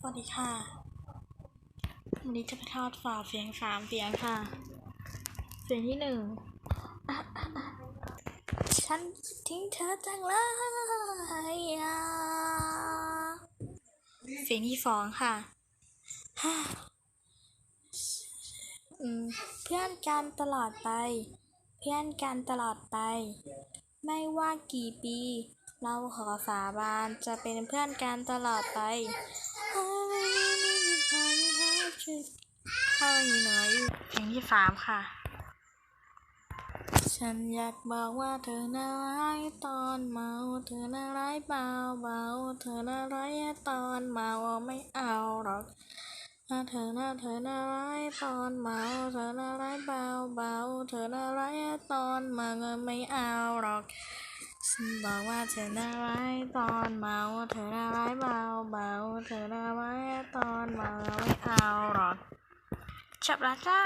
สวัสดีค่ะ วันนี้จะไปทอดฝาเสียงสามเสียงค่ะ เสียงที่หนึ่งอะอะอะฉันคิดทิ้งเธอจังเลยอะเสียงที่สองค่ะฮ่าอืมเพื่อนกันตลอดไป เพื่อนกันตลอดไป ไม่ว่ากี่ปี เราขอสาบานจะเป็นเพื่อนกันตลอดไปข้าอยู่ไหนเพลงที่ สามค่ะ ฉันอยากบอกว่าเธอน่าร้ายตอนเมา เธอน่าร้ายเบาเบาเธอน่าร้ายตอนเมาไม่เอาหรอกถ้าเธอน่าเธอน่าร้ายตอนเมา เธอน่าร้ายเบาเบาเธอน่าร้ายตอนเมาไม่เอาหรอกฉันบอกว่าเธอน่าร้ายตอนเมา เธอน่าร้ายเบาเบาเธอน่าร้ายตอนเมาไม่เอาหรอกจบแล้วจ้า